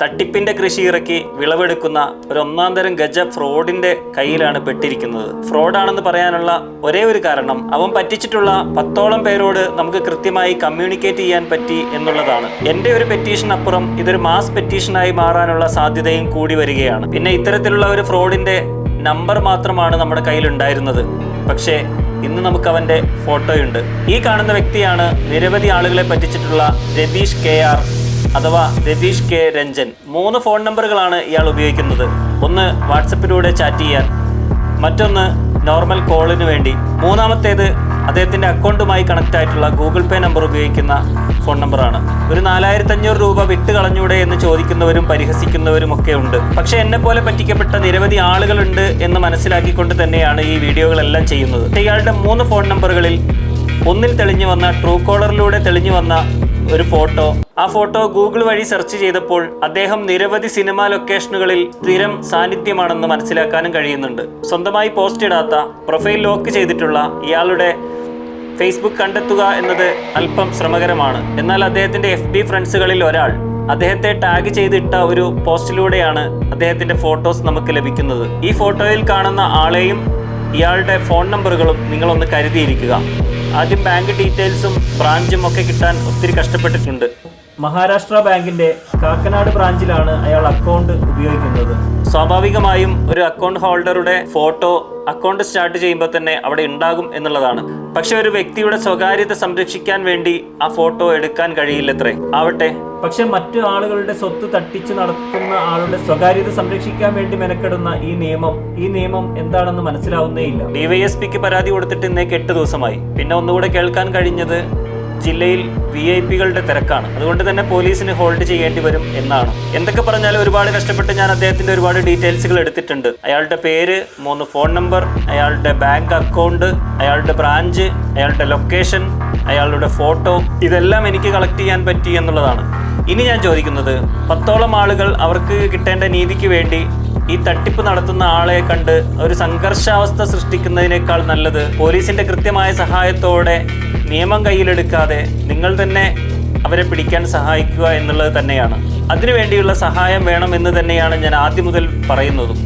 തട്ടിപ്പിന്റെ കൃഷി ഇറക്കി വിളവെടുക്കുന്ന ഒരു ഒന്നാം തരം ഗജ ഫ്രോഡിന്റെ കയ്യിലാണ് പെട്ടിരിക്കുന്നത്. ഫ്രോഡാണെന്ന് പറയാനുള്ള ഒരേ ഒരു കാരണം അവൻ പറ്റിച്ചിട്ടുള്ള പത്തോളം പേരോട് നമുക്ക് കൃത്യമായി കമ്മ്യൂണിക്കേറ്റ് ചെയ്യാൻ പറ്റി എന്നുള്ളതാണ്. എന്റെ ഒരു പെറ്റീഷൻ അപ്പുറം ഇതൊരു മാസ് പെറ്റീഷനായി മാറാനുള്ള സാധ്യതയും കൂടി വരികയാണ്. പിന്നെ ഇത്തരത്തിലുള്ള ഒരു ഫ്രോഡിന്റെ നമ്പർ മാത്രമാണ് നമ്മുടെ കയ്യിൽ ഉണ്ടായിരുന്നത് പക്ഷേ ഇന്ന് നമുക്ക് അവന്റെ ഫോട്ടോയുണ്ട് ഈ കാണുന്ന വ്യക്തിയാണ് നിരവധി ആളുകളെ പറ്റിച്ചിട്ടുള്ള രതീഷ് കെ ആർ അഥവാ രതീഷ് കെ രഞ്ജൻ. മൂന്ന് ഫോൺ നമ്പറുകളാണ് ഇയാൾ ഉപയോഗിക്കുന്നത്. ഒന്ന് വാട്സപ്പിലൂടെ ചാറ്റ് ചെയ്യാൻ. മറ്റൊന്ന് നോർമൽ കോളിന് വേണ്ടി. മൂന്നാമത്തേത് അദ്ദേഹത്തിന്റെ അക്കൗണ്ടുമായി കണക്ട് ആയിട്ടുള്ള ഗൂഗിൾ പേ നമ്പർ ഉപയോഗിക്കുന്ന ഫോൺ നമ്പറാണ്. ഒരു നാലായിരത്തി അഞ്ഞൂറ് രൂപ വിട്ട് കളഞ്ഞൂടെ എന്ന് ചോദിക്കുന്നവരും പരിഹസിക്കുന്നവരും ഒക്കെ ഉണ്ട്. പക്ഷേ എന്നെ പോലെ പറ്റിക്കപ്പെട്ട നിരവധി ആളുകളുണ്ട് എന്ന് മനസ്സിലാക്കിക്കൊണ്ട് തന്നെയാണ് ഈ വീഡിയോകളെല്ലാം ചെയ്യുന്നത്. ഇയാളുടെ മൂന്ന് ഫോൺ നമ്പറുകളിൽ ഒന്നിൽ തെളിഞ്ഞു വന്ന ട്രൂ കോളറിലൂടെ തെളിഞ്ഞു വന്ന ഒരു ഫോട്ടോ. ആ ഫോട്ടോ ഗൂഗിൾ വഴി സെർച്ച് ചെയ്തപ്പോൾ അദ്ദേഹം നിരവധി സിനിമാ ലൊക്കേഷനുകളിൽ സ്ഥിരം സാന്നിധ്യമാണെന്ന് മനസ്സിലാക്കാനും കഴിയുന്നുണ്ട്. സ്വന്തമായി പോസ്റ്റ് ഇടാത്ത പ്രൊഫൈൽ ലോക്ക് ചെയ്തിട്ടുള്ള ഇയാളുടെ ഫേസ്ബുക്ക് കണ്ടെത്തുക എന്നത് അല്പം ശ്രമകരമാണ്. എന്നാൽ അദ്ദേഹത്തിന്റെ എഫ് ബി ഫ്രണ്ട്സുകളിൽ ഒരാൾ അദ്ദേഹത്തെ ടാഗ് ചെയ്തിട്ട ഒരു പോസ്റ്റിലൂടെയാണ് അദ്ദേഹത്തിന്റെ ഫോട്ടോസ് നമുക്ക് ലഭിക്കുന്നത്. ഈ ഫോട്ടോയിൽ കാണുന്ന ആളെയും ഇയാളുടെ ഫോൺ നമ്പറുകളും നിങ്ങളൊന്ന് കരുതിയിരിക്കുക. ആദ്യം ബാങ്ക് ഡീറ്റെയിൽസും ബ്രാഞ്ചും ഒക്കെ കിട്ടാൻ ഒത്തിരി കഷ്ടപ്പെട്ടിട്ടുണ്ട്. മഹാരാഷ്ട്ര ബാങ്കിന്റെ കാക്കനാട് ബ്രാഞ്ചിലാണ് അയാൾ അക്കൗണ്ട് ഉപയോഗിക്കുന്നത്. സ്വാഭാവികമായും ഒരു അക്കൗണ്ട് ഹോൾഡറുടെ ഫോട്ടോ അക്കൗണ്ട് സ്റ്റാർട്ട് ചെയ്യുമ്പോൾ തന്നെ അവിടെ ഉണ്ടാകും എന്നുള്ളതാണ്. പക്ഷെ ഒരു വ്യക്തിയുടെ സ്വകാര്യത സംരക്ഷിക്കാൻ വേണ്ടി ആ ഫോട്ടോ എടുക്കാൻ കഴിയില്ലത്രേ. ആവട്ടെ. പക്ഷെ മറ്റു ആളുകളുടെ സ്വത്ത് തട്ടിച്ചു നടത്തുന്ന ആളുടെ സ്വകാര്യത സംരക്ഷിക്കാൻ വേണ്ടി മെനക്കെടുന്ന ഈ നിയമം ഈ നിയമം എന്താണെന്ന് മനസ്സിലാവുന്നേയില്ല ഡിവൈഎസ്പിക്ക് പരാതി കൊടുത്തിട്ട് ഇന്നേക്ക് എട്ട് ദിവസമായി. പിന്നെ ഒന്നുകൂടെ കേൾക്കാൻ കഴിഞ്ഞത് ജില്ലയിൽ വി ഐ പികളുടെ തിരക്കാണ്. അതുകൊണ്ട് തന്നെ പോലീസിന് ഹോൾഡ് ചെയ്യേണ്ടി വരും എന്നാണ്. എന്തൊക്കെ പറഞ്ഞാലും ഒരുപാട് കഷ്ടപ്പെട്ട് ഞാൻ അദ്ദേഹത്തിന്റെ ഒരുപാട് ഡീറ്റെയിൽസുകൾ എടുത്തിട്ടുണ്ട്. അയാളുടെ പേര് മൂന്ന് ഫോൺ നമ്പർ അയാളുടെ ബാങ്ക് അക്കൗണ്ട് അയാളുടെ ബ്രാഞ്ച് അയാളുടെ ലൊക്കേഷൻ അയാളുടെ ഫോട്ടോ ഇതെല്ലാം എനിക്ക് കളക്ട് ചെയ്യാൻ പറ്റി എന്നുള്ളതാണ്. ഇനി ഞാൻ ചോദിക്കുന്നത് പത്തോളം ആളുകൾ അവർക്ക് കിട്ടേണ്ട നീതിക്ക് വേണ്ടി ഈ തട്ടിപ്പ് നടത്തുന്ന ആളെ കണ്ട് ഒരു സംഘർഷാവസ്ഥ സൃഷ്ടിക്കുന്നതിനേക്കാൾ നല്ലത് പോലീസിന്റെ കൃത്യമായ സഹായത്തോടെ നിയമം കയ്യിലെടുക്കാതെ നിങ്ങൾ തന്നെ അവരെ പിടിക്കാൻ സഹായിക്കുക എന്നുള്ളത് തന്നെയാണ്. അതിനുവേണ്ടിയുള്ള സഹായം വേണം എന്ന് തന്നെയാണ് ഞാൻ ആദ്യം മുതൽ പറയുന്നതും.